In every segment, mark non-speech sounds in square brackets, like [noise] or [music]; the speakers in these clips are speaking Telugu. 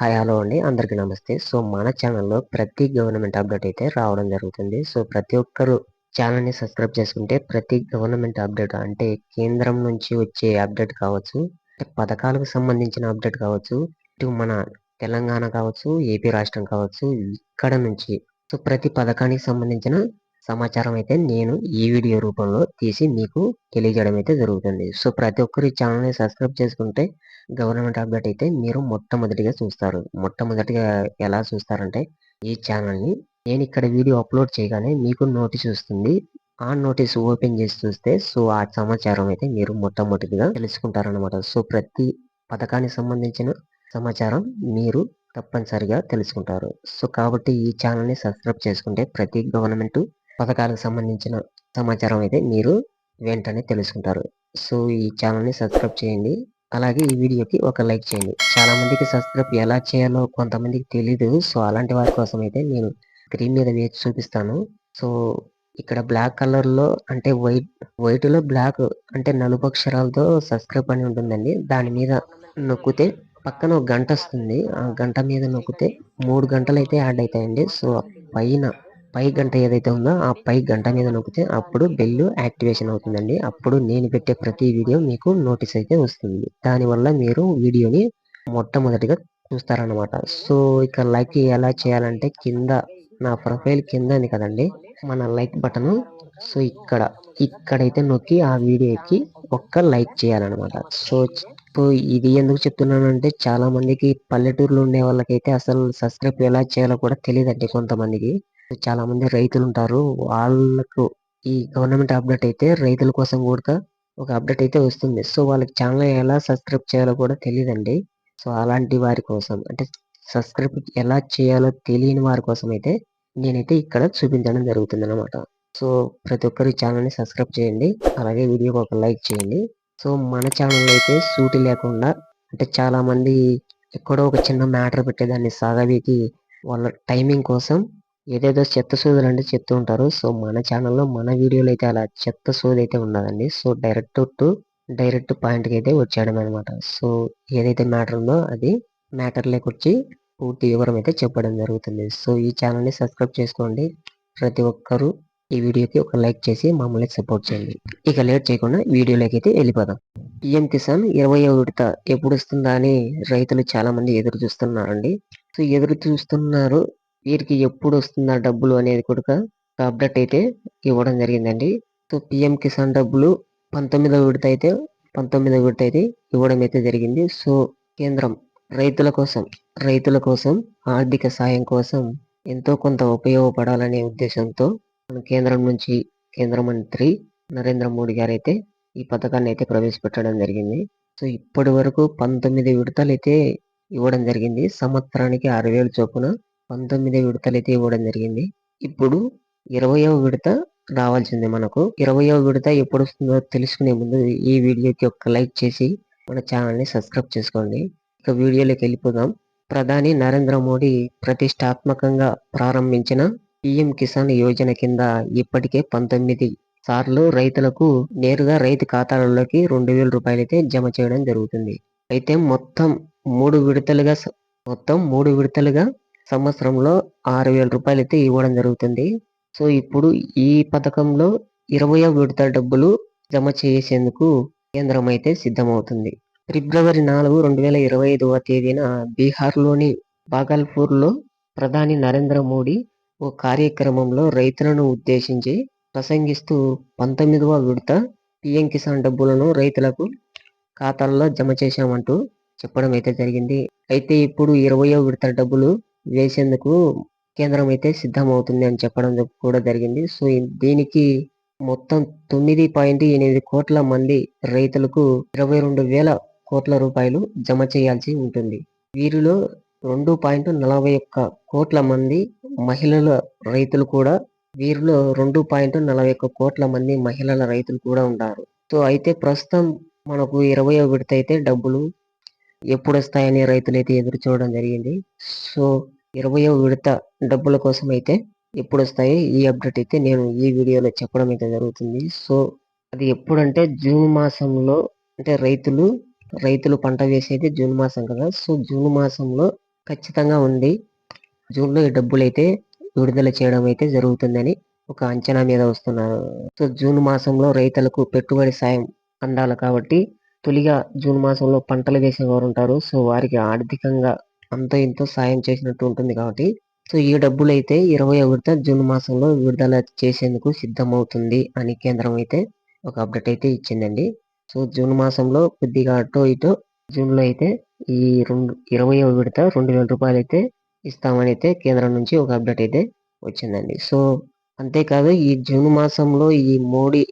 హాయ్ హలో అండి. అందరికీ నమస్తే. సో మన ఛానల్లో ప్రతి గవర్నమెంట్ అప్డేట్ అయితే రావడం జరుగుతుంది. సో ప్రతి ఒక్కరు ఛానల్ని సబ్స్క్రైబ్ చేసుకుంటే ప్రతి గవర్నమెంట్ అప్డేట్ అంటే కేంద్రం నుంచి వచ్చే అప్డేట్ కావచ్చు పథకాలకు సంబంధించిన అప్డేట్ కావచ్చు ఇటు మన తెలంగాణ కావచ్చు ఏపీ రాష్ట్రం కావచ్చు ఇక్కడ నుంచి. సో ప్రతి పథకానికి సంబంధించిన సమాచారం అయితే నేను ఈ వీడియో రూపంలో తీసి మీకు తెలియజేయడం అయితే జరుగుతుంది. సో ప్రతి ఒక్కరు ఈ ఛానల్ని సబ్స్క్రైబ్ చేసుకుంటే గవర్నమెంట్ అప్డేట్ అయితే మీరు మొట్టమొదటిగా చూస్తారు. మొట్టమొదటిగా ఎలా చూస్తారంటే ఈ ఛానల్ని నేను ఇక్కడ వీడియో అప్లోడ్ చేయగానే మీకు నోటీస్ వస్తుంది. ఆ నోటీస్ ఓపెన్ చేసి చూస్తే సో ఆ సమాచారం అయితే మీరు మొట్టమొదటిగా తెలుసుకుంటారనమాట సో ప్రతి పథకానికి సంబంధించిన సమాచారం మీరు తప్పనిసరిగా తెలుసుకుంటారు. సో కాబట్టి ఈ ఛానల్ని సబ్స్క్రైబ్ చేసుకుంటే ప్రతి గవర్నమెంట్ పథకాలకు సంబంధించిన సమాచారం అయితే మీరు వెంటనే తెలుసుకుంటారు. సో ఈ ఛానల్ని సబ్స్క్రైబ్ చేయండి. అలాగే ఈ వీడియోకి ఒక లైక్ చేయండి. చాలా మందికి సబ్స్క్రైబ్ ఎలా చేయాలో కొంతమందికి తెలీదు. సో అలాంటి వారి కోసం అయితే నేను స్క్రీన్ మీద వేసి చూపిస్తాను. సో ఇక్కడ బ్లాక్ కలర్లో అంటే వైట్ వైట్లో బ్లాక్ అంటే నలుపు అక్షరాలతో సబ్స్క్రైబ్ అని ఉంటుందండి. దాని మీద నొక్కితే పక్కన ఒక గంట వస్తుంది. ఆ గంట మీద నొక్కితే మూడు గంటలు అయితే యాడ్ అవుతాయండి. సో పైన పై గంట ఏదైతే ఉందో ఆ పై గంట మీద నొక్కితే అప్పుడు బెల్ యాక్టివేషన్ అవుతుందండి. అప్పుడు నేను పెట్టే ప్రతి వీడియో మీకు నోటీస్ అయితే వస్తుంది. దానివల్ల మీరు వీడియోని మొట్టమొదటిగా చూస్తారనమాట సో ఇక లైక్ ఎలా చేయాలంటే కింద నా ప్రొఫైల్ కింద ఉంది కదండి. మన లైక్ బటన్. సో ఇక్కడ ఇక్కడైతే నొక్కి ఆ వీడియోకి ఒక్క లైక్ చేయాలన్నమాట. సో ఇప్పుడు ఇది ఎందుకు చెప్తున్నానంటే చాలా మందికి పల్లెటూరులో ఉండే వాళ్ళకైతే అసలు సబ్స్క్రైబ్ ఎలా చేయాలో కూడా తెలియదండి కొంతమందికి. చాలా మంది రైతులు ఉంటారు వాళ్ళకు ఈ గవర్నమెంట్ అప్డేట్ అయితే రైతుల కోసం కూడా ఒక అప్డేట్ అయితే వస్తుంది. సో వాళ్ళకి ఛానల్ ఎలా సబ్స్క్రైబ్ చేయాలో కూడా తెలియదండి సో అలాంటి వారి కోసం అంటే సబ్స్క్రైబ్ ఎలా చేయాలో తెలియని వారి కోసం అయితే నేనైతే ఇక్కడ చూపించడం జరుగుతుంది అనమాట సో ప్రతి ఒక్కరు ఛానల్ని సబ్స్క్రైబ్ చేయండి. అలాగే వీడియోకి ఒక లైక్ చేయండి. సో మన ఛానల్ అయితే సూటి లేకుండా అంటే చాలా మంది ఎక్కడో ఒక చిన్న మ్యాటర్ పెట్టేదాన్ని సాగవీకి వాళ్ళ టైమింగ్ కోసం ఏదేదో చెత్త సోదులు అంటే చెప్తూ ఉంటారు. సో మన ఛానల్లో మన వీడియోలో అయితే అలా చెత్త సోది అయితే ఉండదండి. సో డైరెక్ట్ టు డైరెక్ట్ పాయింట్కి అయితే వచ్చాడు అనమాట సో ఏదైతే మ్యాటర్ ఉందో అది మ్యాటర్ లేకొచ్చి పూర్తి వివరం అయితే చెప్పడం జరుగుతుంది. సో ఈ ఛానల్ని సబ్స్క్రైబ్ చేసుకోండి. ప్రతి ఒక్కరూ ఈ వీడియోకి ఒక లైక్ చేసి మమ్మల్ని సపోర్ట్ చేయండి. ఇక లేట్ చేయకుండా వీడియోలోకి అయితే వెళ్ళిపోదాం. పిఎం కిసాన్ ఇరవై విడత ఎప్పుడు వస్తుందా అని రైతులు చాలామంది ఎదురు చూస్తున్నారండి. సో ఎదురు చూస్తున్నారు వీరికి ఎప్పుడు వస్తుందా డబ్బులు అనేది కూడా అప్డేట్ అయితే ఇవ్వడం జరిగిందండి. సో పిఎం కిసాన్ డబ్బులు పంతొమ్మిదవ విడత అయితే పంతొమ్మిదవ విడత అయితే ఇవ్వడం అయితే జరిగింది. సో కేంద్రం రైతుల కోసం రైతుల కోసం ఆర్థిక సాయం కోసం ఎంతో కొంత ఉపయోగపడాలనే ఉద్దేశంతో మన కేంద్రం నుంచి కేంద్ర మంత్రి నరేంద్ర మోడీ గారు అయితే ఈ పథకాన్ని అయితే ప్రవేశపెట్టడం జరిగింది. సో ఇప్పటి వరకు పంతొమ్మిది విడతలు అయితే ఇవ్వడం జరిగింది. సంవత్సరానికి ఆరు వేలు చొప్పున పంతొమ్మిది విడతలైతే ఇవ్వడం జరిగింది. ఇప్పుడు ఇరవయవ విడత రావాల్సింది మనకు. ఇరవయవ విడత ఎప్పుడు వస్తుందో తెలుసుకునే ముందు ఈ వీడియోకి ఒక లైక్ చేసి మన ఛానల్ని సబ్స్క్రైబ్ చేసుకోండి. ఇక వీడియోలోకి వెళ్ళిపోదాం. ప్రధాని నరేంద్ర మోడీ ప్రతిష్టాత్మకంగా ప్రారంభించిన పిఎం కిసాన్ యోజన కింద ఇప్పటికే పంతొమ్మిది సార్లు రైతులకు నేరుగా రైతు ఖాతాలలోకి రెండు వేల రూపాయలు అయితే జమ చేయడం జరుగుతుంది. అయితే మొత్తం మూడు విడతలుగా మొత్తం మూడు విడతలుగా సంవత్సరంలో ఆరు వేల రూపాయలు అయితే ఇవ్వడం జరుగుతుంది. సో ఇప్పుడు ఈ పథకంలో ఇరవై విడత డబ్బులు జమ చేసేందుకు కేంద్రం అయితే సిద్ధమవుతుంది. ఫిబ్రవరి నాలుగు రెండు వేల ఇరవై ఐదవ తేదీన బీహార్లోని బాగల్పూర్లో ప్రధాని నరేంద్ర మోడీ ఓ కార్యక్రమంలో రైతులను ఉద్దేశించి ప్రసంగిస్తూ పంతొమ్మిదవ విడత పిఎం కిసాన్ డబ్బులను రైతులకు ఖాతాల్లో జమ చేశామంటూ చెప్పడం అయితే జరిగింది. అయితే ఇప్పుడు ఇరవయో విడత డబ్బులు వేసేందుకు కేంద్రం అయితే సిద్ధమవుతుంది అని చెప్పడం కూడా జరిగింది. సో దీనికి మొత్తం తొమ్మిది పాయింట్ ఎనిమిది కోట్ల మంది రైతులకు ఇరవై రెండు వేల కోట్ల రూపాయలు జమ చేయాల్సి ఉంటుంది. వీరిలో రెండు పాయింట్ నలభై ఒక్క కోట్ల మంది మహిళల రైతులు కూడా వీరిలో రెండు పాయింట్ నలభై ఒక్క కోట్ల మంది మహిళల రైతులు కూడా ఉంటారు సో అయితే ప్రస్తుతం మనకు ఇరవై విడత అయితే డబ్బులు ఎప్పుడు వస్తాయని రైతులు అయితే ఎదురు చూడడం జరిగింది. సో ఇరవయో విడత డబ్బుల కోసం అయితే ఎప్పుడు వస్తాయి ఈ అప్డేట్ అయితే నేను ఈ వీడియోలో చెప్పడం అయితే జరుగుతుంది. సో అది ఎప్పుడంటే జూన్ మాసంలో అంటే రైతులు రైతులు పంట వేసేది జూన్ మాసం కదా. సో జూన్ మాసంలో ఖచ్చితంగా ఉంది జూన్లో ఈ డబ్బులు అయితే విడుదల చేయడం అయితే జరుగుతుందని ఒక అంచనా మీద వస్తున్నారు. సో జూన్ మాసంలో రైతులకు పెట్టుబడి సాయం అందాలి కాబట్టి తొలిగా జూన్ మాసంలో పంటలు వేసేవారు ఉంటారు. సో వారికి ఆర్థికంగా అంత ఇంత సాయం చేసినట్టు ఉంటుంది కాబట్టి. సో ఈ డబ్బులు అయితే ఇరవై విడత జూన్ మాసంలో విడుదల చేసేందుకు సిద్ధమవుతుంది అని కేంద్రం అయితే ఒక అప్డేట్ అయితే ఇచ్చిందండి. సో జూన్ మాసంలో కొద్దిగా అటో ఇటో జూన్లో అయితే ఈ రెండు ఇరవై విడత రెండు వేల రూపాయలు అయితే ఇస్తామని అయితే కేంద్రం నుంచి ఒక అప్డేట్ అయితే వచ్చిందండి. సో అంతేకాదు ఈ జూన్ మాసంలో ఈ మోడీ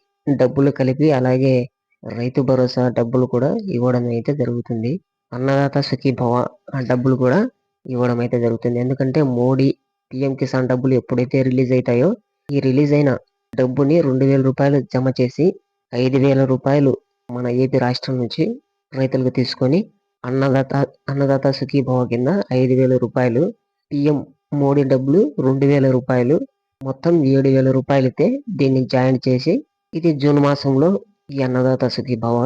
డబ్బులు కలిపి అలాగే రైతు భరోసా డబ్బులు కూడా ఇవ్వడం అయితే జరుగుతుంది. అన్నదాత సఖీభవ ఆ డబ్బులు కూడా ఇవ్వడం అయితే జరుగుతుంది. ఎందుకంటే మోడీ పిఎం కిసాన్ డబ్బులు ఎప్పుడైతే రిలీజ్ అవుతాయో ఈ రిలీజ్ అయిన డబ్బుని రెండు వేల రూపాయలు జమ చేసి ఐదు వేల రూపాయలు మన ఏపీ రాష్ట్రం నుంచి రైతులకు తీసుకొని అన్నదాత అన్నదాత సుఖీభవ కింద ఐదు వేల రూపాయలు పిఎం మోడీ డబ్బులు రెండు వేల రూపాయలు మొత్తం ఏడు వేల రూపాయలు అయితే దీన్ని జాయిన్ చేసి ఇది జూన్ మాసంలో ఈ అన్నదాత సుఖీ భవ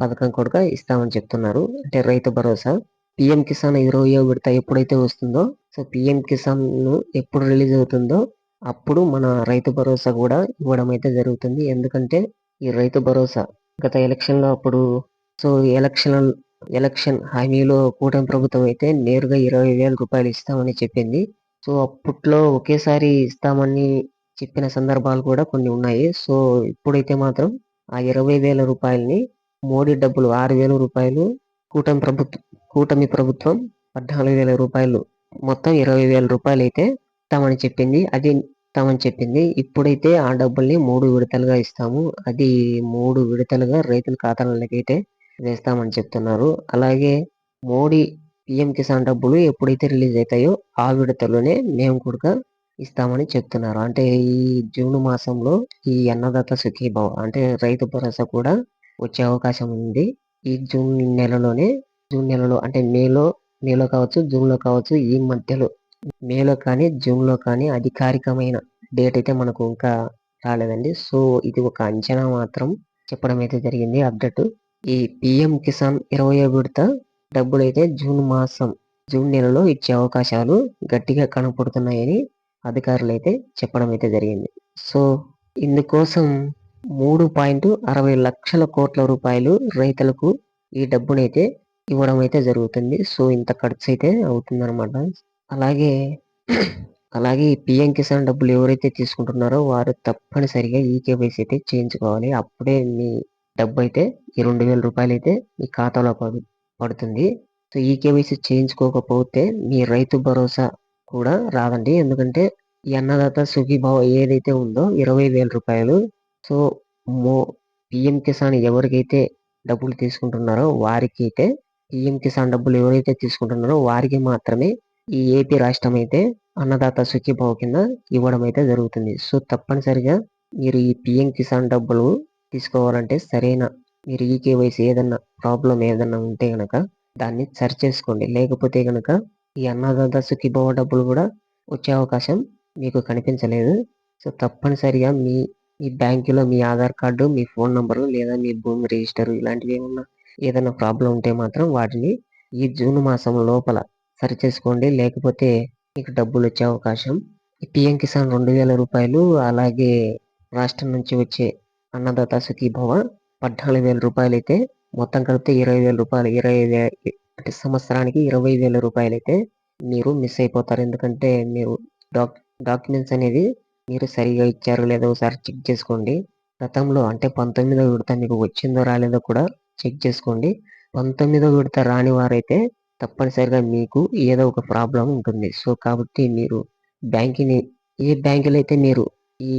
పథకం కూడా ఇస్తామని చెప్తున్నారు. అంటే రైతు భరోసా. పిఎం కిసాన్ ఇరవై విడత ఎప్పుడైతే వస్తుందో సో పిఎం కిసాన్ ఎప్పుడు రిలీజ్ అవుతుందో అప్పుడు మన రైతు భరోసా కూడా ఇవ్వడం అయితే జరుగుతుంది. ఎందుకంటే ఈ రైతు భరోసా గత ఎలక్షన్లో అప్పుడు సో ఎలక్షన్ ఎలక్షన్ హామీలో కూటమి ప్రభుత్వం అయితే నేరుగా ఇరవై వేల రూపాయలు ఇస్తామని చెప్పింది. సో అప్పట్లో ఒకేసారి ఇస్తామని చెప్పిన సందర్భాలు కూడా కొన్ని ఉన్నాయి. సో ఇప్పుడైతే మాత్రం ఆ ఇరవై వేల రూపాయలని మోడీ డబ్బులు ఆరు వేల రూపాయలు కూటమి ప్రభుత్వం కూటమి ప్రభుత్వం పద్నాలుగు వేల రూపాయలు. మొత్తం ఇరవై వేల రూపాయలు అయితే ఇస్తామని చెప్పింది. అది ఇస్తామని చెప్పింది. ఇప్పుడైతే ఆ డబ్బుల్ని మూడు విడతలుగా ఇస్తాము. అది మూడు విడతలుగా రైతుల ఖాతాలకి అయితే వేస్తామని చెప్తున్నారు. అలాగే మోడీ పిఎం కిసాన్ డబ్బులు ఎప్పుడైతే రిలీజ్ అవుతాయో ఆ విడతలోనే మేము కూడా ఇస్తామని చెప్తున్నారు. అంటే ఈ జూన్ మాసంలో ఈ అన్నదాత సుఖీభావ అంటే రైతు భరోసా కూడా వచ్చే అవకాశం ఉంది. ఈ జూన్ నెలలోనే జూన్ నెలలో అంటే మేలో మేలో కావచ్చు జూన్లో కావచ్చు ఈ మధ్యలో మేలో కానీ జూన్లో కానీ అధికారికమైన డేట్ అయితే మనకు ఇంకా రాలేదండి. సో ఇది ఒక అంచనా మాత్రం చెప్పడం అయితే జరిగింది. అప్డేట్. ఈ పిఎం కిసాన్ ఇరవై విడత డబ్బులు అయితే జూన్ మాసం జూన్ నెలలో ఇచ్చే అవకాశాలు గట్టిగా కనపడుతున్నాయని అధికారులు అయితే చెప్పడం అయితే జరిగింది. సో ఇందుకోసం మూడు పాయింట్ అరవై లక్షల కోట్ల రూపాయలు రైతులకు ఈ డబ్బునైతే ఇవ్వడం అయితే జరుగుతుంది. సో ఇంత ఖర్చు అయితే అవుతుందన్నమాట. అలాగే అలాగే ఈ పిఎం కిసాన్ డబ్బులు ఎవరైతే తీసుకుంటున్నారో వారు తప్పనిసరిగా ఈ కేవైసీ అయితే చేయించుకోవాలి. అప్పుడే మీ డబ్బు అయితే ఈ రెండు వేల రూపాయలు అయితే మీ ఖాతాలో పడుతుంది. సో ఈ కేవైసీ చేయించుకోకపోతే మీ రైతు భరోసా కూడా రాదండి. ఎందుకంటే ఈ అన్నదాత సుఖీభావ ఏదైతే ఉందో ఇరవై వేల రూపాయలు సో మో పిఎం కిసాన్ ఎవరికైతే డబ్బులు తీసుకుంటున్నారో వారికి అయితే పిఎం కిసాన్ డబ్బులు ఎవరైతే తీసుకుంటున్నారో వారికి మాత్రమే ఈ ఏపీ రాష్ట్రం అయితే అన్నదాత సుఖీభావ కింద ఇవ్వడం అయితే జరుగుతుంది. సో తప్పనిసరిగా మీరు ఈ పిఎం కిసాన్ డబ్బులు తీసుకోవాలంటే సరైన మీరు ఈ కేవైసీ ఏదన్నా ప్రాబ్లం ఏదన్నా ఉంటే గనక దాన్ని సరి చేసుకోండి. లేకపోతే గనక ఈ అన్నదాత సుఖీభావ డబ్బులు కూడా వచ్చే అవకాశం మీకు కనిపించలేదు. సో తప్పనిసరిగా మీ ఈ బ్యాంకులో మీ ఆధార్ కార్డు మీ ఫోన్ నంబరు లేదా మీ భూమి రిజిస్టర్ ఇలాంటివి ఏమన్నా ఏదైనా ప్రాబ్లం ఉంటే మాత్రం వాటిని ఈ జూన్ మాసం లోపల సరి చేసుకోండి లేకపోతే మీకు డబ్బులు వచ్చే అవకాశం. ఈ పిఎం కిసాన్ రెండు వేల రూపాయలు అలాగే రాష్ట్రం నుంచి వచ్చే అన్నదాత సుఖీభవ పద్నాలుగు వేల రూపాయలు అయితే మొత్తం కలిపితే ఇరవై వేల రూపాయలు ఇరవై వే సంవత్సరానికి ఇరవై వేల రూపాయలు అయితే మీరు మిస్ అయిపోతారు. ఎందుకంటే మీరు డాక్ డాక్యుమెంట్స్ అనేది మీరు సరిగా ఇచ్చారో లేదో ఒకసారి చెక్ చేసుకోండి. గతంలో అంటే పంతొమ్మిదో విడత మీకు వచ్చిందో రాలేదో కూడా చెక్ చేసుకోండి. పంతొమ్మిదో విడత రాని వారైతే తప్పనిసరిగా మీకు ఏదో ఒక ప్రాబ్లం ఉంటుంది. సో కాబట్టి మీరు బ్యాంకుని ఏ బ్యాంకులో అయితే మీరు ఈ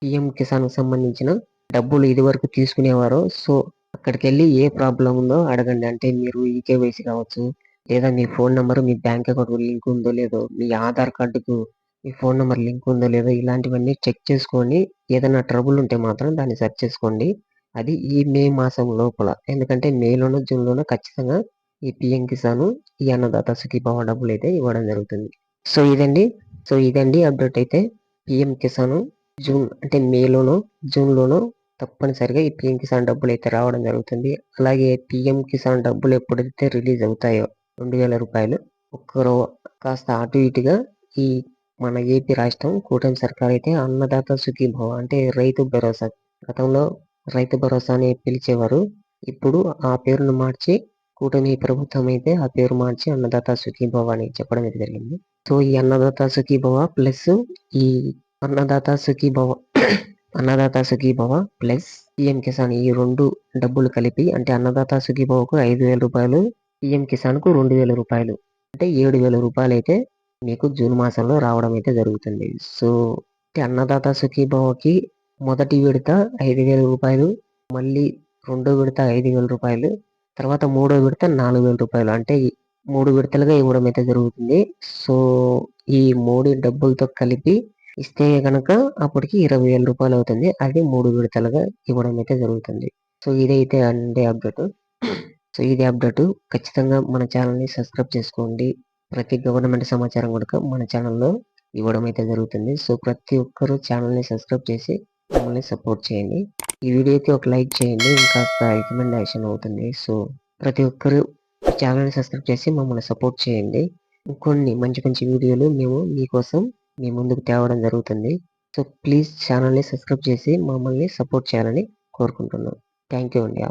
పిఎం కిసాన్ సంబంధించిన డబ్బులు ఇది వరకు తీసుకునేవారో సో అక్కడికి వెళ్ళి ఏ ప్రాబ్లం ఉందో అడగండి. అంటే మీరు ఈకేవైసీ కావచ్చు లేదా మీ ఫోన్ నెంబర్ మీ బ్యాంక్ అకౌంట్ లింక్ ఉందో లేదో మీ ఆధార్ కార్డుకు మీ ఫోన్ నెంబర్ లింక్ ఉందో లేదో ఇలాంటివన్నీ చెక్ చేసుకొని ఏదైనా ట్రబుల్ ఉంటే మాత్రం దాన్ని సెర్చ్ చేసుకోండి. అది ఈ మే మాసం లోపల ఎందుకంటే మేలోనో జూన్లోనో ఖచ్చితంగా ఈ పిఎం కిసాన్ ఈ అన్నదాత సుఖీభావ డబ్బులు అయితే ఇవ్వడం జరుగుతుంది. సో ఇదండి. సో ఇదండి అప్డేట్ అయితే. పిఎం కిసాన్ జూన్ అంటే మేలోనో జూన్లోనో తప్పనిసరిగా ఈ పిఎం కిసాన్ డబ్బులు అయితే రావడం జరుగుతుంది. అలాగే పిఎం కిసాన్ డబ్బులు ఎప్పుడైతే రిలీజ్ అవుతాయో రెండు వేల రూపాయలు ఒక్కరో కాస్త అటు ఇటుగా ఈ మన ఏపీ రాష్ట్రం కూటమి సర్కార్ అయితే అన్నదాత సుఖీభవ అంటే రైతు భరోసా. గతంలో రైతు భరోసా అని పిలిచేవారు. ఇప్పుడు ఆ పేరును మార్చి కూటమి ప్రభుత్వం అయితే ఆ పేరు మార్చి అన్నదాత సుఖీభవ అని చెప్పడం అయితే జరిగింది. సో ఈ అన్నదాత సుఖీభవ ప్లస్ ఈ Annadata Sukhibhava [coughs] Annadata Sukhibhava plus P M Kisan ఈ రెండు డబ్బులు కలిపి అంటే అన్నదాత సుఖీభవకు ఐదు వేల రూపాయలు పిఎం కిసాన్కు రెండు వేల రూపాయలు. అంటే ఏడు వేల రూపాయలు అయితే మీకు జూన్ మాసంలో రావడం అయితే జరుగుతుంది. సో అన్నదాత సుఖీభావకి మొదటి విడత ఐదు వేల రూపాయలు మళ్ళీ రెండో విడత ఐదు వేల రూపాయలు తర్వాత మూడో విడత నాలుగు వేల రూపాయలు. అంటే మూడు విడతలుగా ఇవ్వడం అయితే జరుగుతుంది. సో ఈ మూడు డబ్బులతో కలిపి ఇస్తే కనుక అప్పటికి ఇరవై వేల రూపాయలు అవుతుంది. అది మూడు విడతలుగా ఇవ్వడం అయితే జరుగుతుంది. సో ఇదైతే అండే అప్డేట్. సో ఇది అప్డేట్. ఖచ్చితంగా మన ఛానల్ని సబ్స్క్రైబ్ చేసుకోండి. ప్రతి గవర్నమెంట్ సమాచారం కూడా మన ఛానల్లో ఇవ్వడం అయితే జరుగుతుంది. సో ప్రతి ఒక్కరూ ఛానల్ని సబ్స్క్రైబ్ చేసి మమ్మల్ని సపోర్ట్ చేయండి. ఈ వీడియోకి ఒక లైక్ చేయండి. ఇంకాస్త రికమెండేషన్ అవుతుంది. సో ప్రతి ఒక్కరూ ఛానల్ని సబ్స్క్రైబ్ చేసి మమ్మల్ని సపోర్ట్ చేయండి. ఇంకొన్ని మంచి మంచి వీడియోలు మేము మీకోసం మీ ముందుకు తేవడం జరుగుతుంది. సో ప్లీజ్ ఛానల్ని సబ్స్క్రైబ్ చేసి మమ్మల్ని సపోర్ట్ చేయాలని కోరుకుంటున్నాం. థ్యాంక్ యూ అండి.